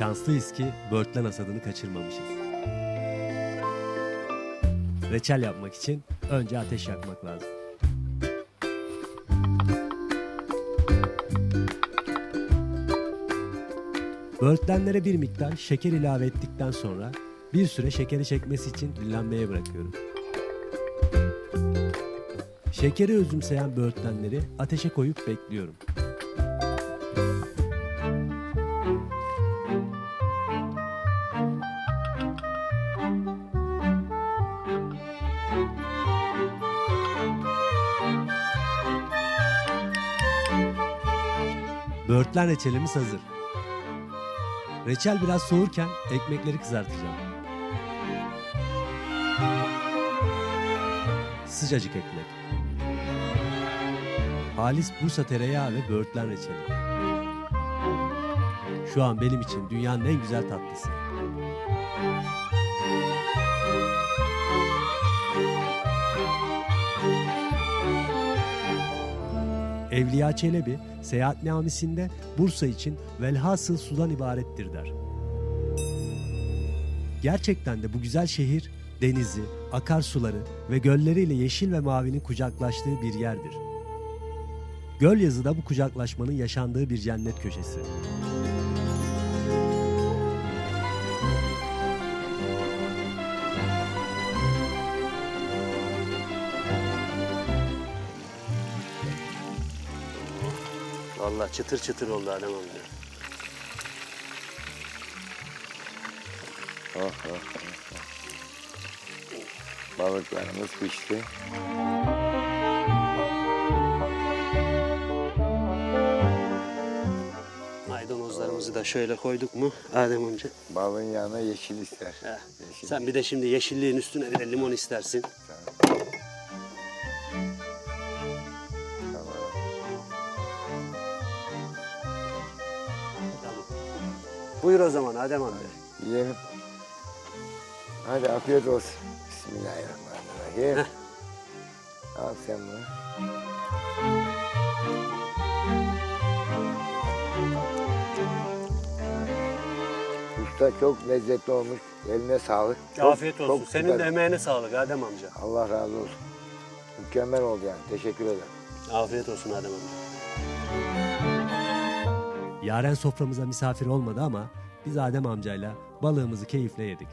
Şanslıyız ki böğürtlen hasadını kaçırmamışız. Reçel yapmak için önce ateş yakmak lazım. Böğürtlenlere bir miktar şeker ilave ettikten sonra bir süre şekeri çekmesi için dinlenmeye bırakıyorum. Şekeri özümseyen böğürtlenleri ateşe koyup bekliyorum. Böğürtlen reçelimiz hazır. Reçel biraz soğurken ekmekleri kızartacağım. Sıcacık ekmek. Halis Bursa tereyağı ve böğürtlen reçeli. Şu an benim için dünyanın en güzel tatlısı. Evliya Çelebi seyahatnamesinde Bursa için velhasıl sudan ibarettir der. Gerçekten de bu güzel şehir denizi, akarsuları ve gölleriyle yeşil ve mavinin kucaklaştığı bir yerdir. Gölyazı'da bu kucaklaşmanın yaşandığı bir cennet köşesi. Vallahi çıtır çıtır oldu Adem amca. Oh, oh, oh, oh. Balıklarımız pişti. Maydanozlarımızı da şöyle koyduk mu Adem amca? Balın yanına yeşil ister. Heh. Yeşil. Sen bir de şimdi yeşilliğin üstüne bir de limon istersin. Tamam. Tamam. Buyur o zaman Adem amca. Yiyelim. Hadi afiyet olsun. Bismillahirrahmanirrahim. Heh. Al sen bunu. Usta çok lezzetli olmuş. Eline sağlık. Çok- Afiyet olsun. çok Senin de emeğine sağlık Adem amca. Allah razı olsun. Mükemmel oldu yani. Teşekkür ederim. Afiyet olsun Adem amca. Yaren soframıza misafir olmadı ama biz Adem amcayla balığımızı keyifle yedik.